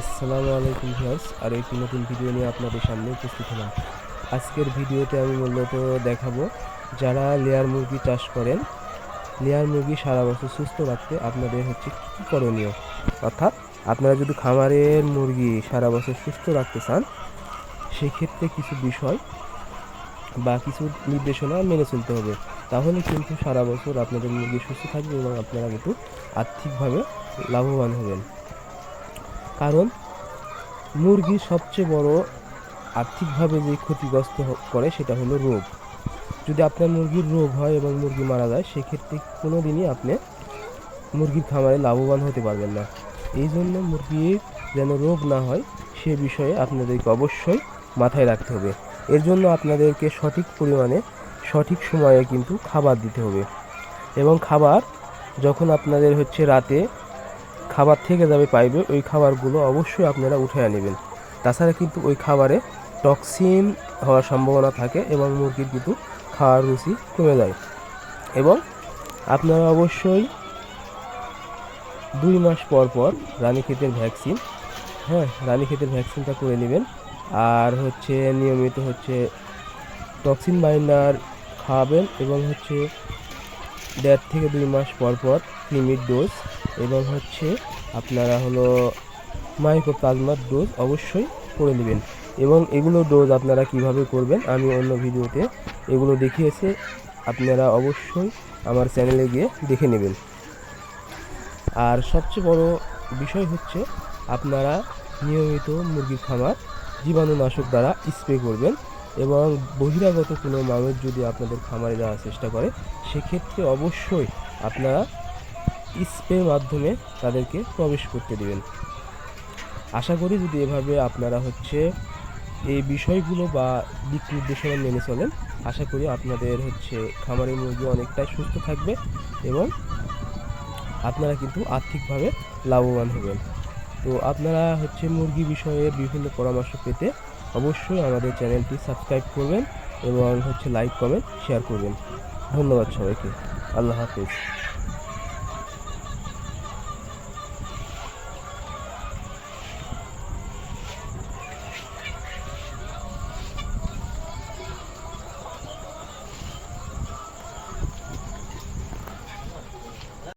আসসালামু আলাইকুম ভিউয়ার্স, আর একটি নতুন ভিডিও নিয়ে আপনাদের সামনে উপস্থিত হলাম। আজকের ভিডিওতে আমি মূলত দেখাবো যারা লেয়ার মুরগি চাষ করেন, লেয়ার মুরগি সারা বছর সুস্থ রাখতে আপনাদের হচ্ছে কী করণীয়? অর্থাৎ আপনারা যদি খামারের মুরগি সারা বছর সুস্থ রাখতে চান, সেক্ষেত্রে কিছু বিষয় বা কিছু নির্দেশনা মেনে চলতে হবে। তাহলে কিন্তু সারা বছর আপনাদের মুরগি সুস্থ থাকবে এবং আপনারা কিন্তু আর্থিকভাবে লাভবান হবেন। কারণ মুরগির সবচেয়ে বড় আর্থিকভাবে যে ক্ষতিগ্রস্ত করে সেটা হলো রোগ। যদি আপনার মুরগির রোগ হয় এবং মুরগি মারা যায়, সেক্ষেত্রে কোনো দিনই আপনি মুরগির খামারে লাভবান হতে পারবেন না। এই জন্য মুরগির যেন রোগ না হয়, সে বিষয়ে আপনাদেরকে অবশ্যই মাথায় রাখতে হবে। এর জন্য আপনাদেরকে সঠিক পরিমাণে, সঠিক সময়ে কিন্তু খাবার দিতে হবে। এবং খাবার যখন আপনাদের হচ্ছে রাতে খাবার থেকে যাবে পাইবে, ওই খাবারগুলো অবশ্যই আপনারা উঠে নেবেন তাছাড়া কিন্তু ওই খাবারে টক্সিন হওয়ার সম্ভাবনা থাকে এবং মুরগির কিন্তু খাওয়ার রুচি কমে যায়। এবং আপনারা অবশ্যই দুই মাস পর পর রানীক্ষেতের ভ্যাকসিন হ্যাঁ রানীক্ষেতের ভ্যাকসিনটা করে নেবেন। আর হচ্ছে নিয়মিত হচ্ছে টক্সিন বাইন্ডার খাওয়াবেন এবং হচ্ছে দেড় থেকে দুই মাস পর পর ক্রিমির ডোজ এবং হচ্ছে আপনারা হলো মাইক্রো মাইক্রোপ্লাজমার ডোজ অবশ্যই করে নেবেন। এবং এগুলো ডোজ আপনারা কীভাবে করবেন আমি অন্য ভিডিওতে এগুলো দেখিয়েছি, আপনারা অবশ্যই আমার চ্যানেলে গিয়ে দেখে নেবেন। আর সবচেয়ে বড় বিষয় হচ্ছে আপনারা নিয়মিত মুরগির খামার জীবাণুনাশক দ্বারা স্প্রে করবেন। এবং বহিরাগত কোনো মানুষ যদি আপনাদের খামারে যাওয়ার চেষ্টা করে, সেক্ষেত্রে অবশ্যই আপনারা স্প্রের মাধ্যমে তাদেরকে প্রবেশ করতে দেবেন। আশা করি যদি এভাবে আপনারা হচ্ছে এই বিষয়গুলো বা দিক নির্দেশনা মেনে চলেন, আশা করি আপনাদের হচ্ছে খামারের মুরগি অনেকটাই সুস্থ থাকবে এবং আপনারা কিন্তু আর্থিকভাবে লাভবান হবেন। তো আপনারা হচ্ছে মুরগি বিষয়ে বিভিন্ন পরামর্শ পেতে অবশ্যই আমাদের চ্যানেলটি সাবস্ক্রাইব করবেন এবং হচ্ছে লাইক, কমেন্ট, শেয়ার করবেন। ধন্যবাদ সবাইকে। আল্লাহ হাফিজ।